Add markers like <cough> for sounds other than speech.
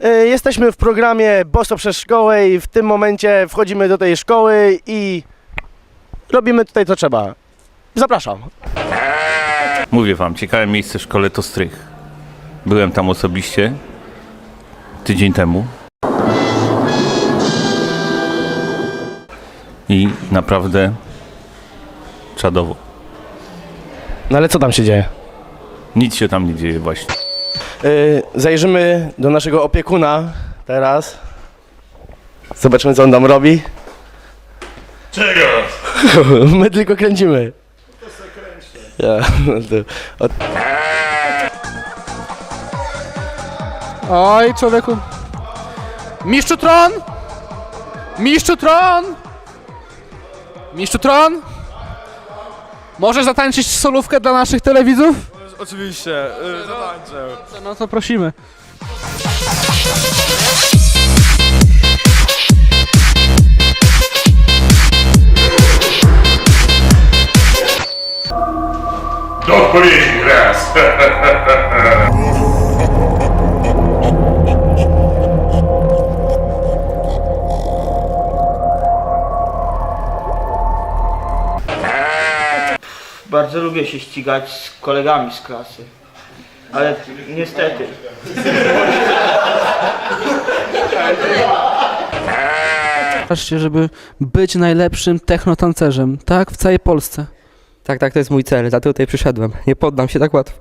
E, Jesteśmy w programie Boso przez szkołę i w tym momencie wchodzimy do tej szkoły i robimy tutaj co trzeba. Zapraszam. Mówię wam, ciekawe miejsce w szkole to strych. Byłem tam osobiście tydzień temu. I naprawdę czadowo. No ale co tam się dzieje? Nic się tam nie dzieje właśnie. E, Zajrzymy do naszego opiekuna teraz. Zobaczymy co on tam robi. Czego? <laughs> My tylko kręcimy. Ja, no to, o, Oj, człowieku. Mistrzu Tron! Mistrzu Tron! Mistrzu Tron! Możesz zatańczyć solówkę dla naszych telewidzów? Oczywiście, yy, zatańczę. No to prosimy. Do odpowiedzi raz. Bardzo lubię się ścigać z kolegami z klasy. Ale niestety. Patrzcie, żeby być najlepszym technotancerzem, tak? W całej Polsce. Tak, tak, to jest mój cel, za to tutaj przyszedłem. Nie poddam się tak łatwo.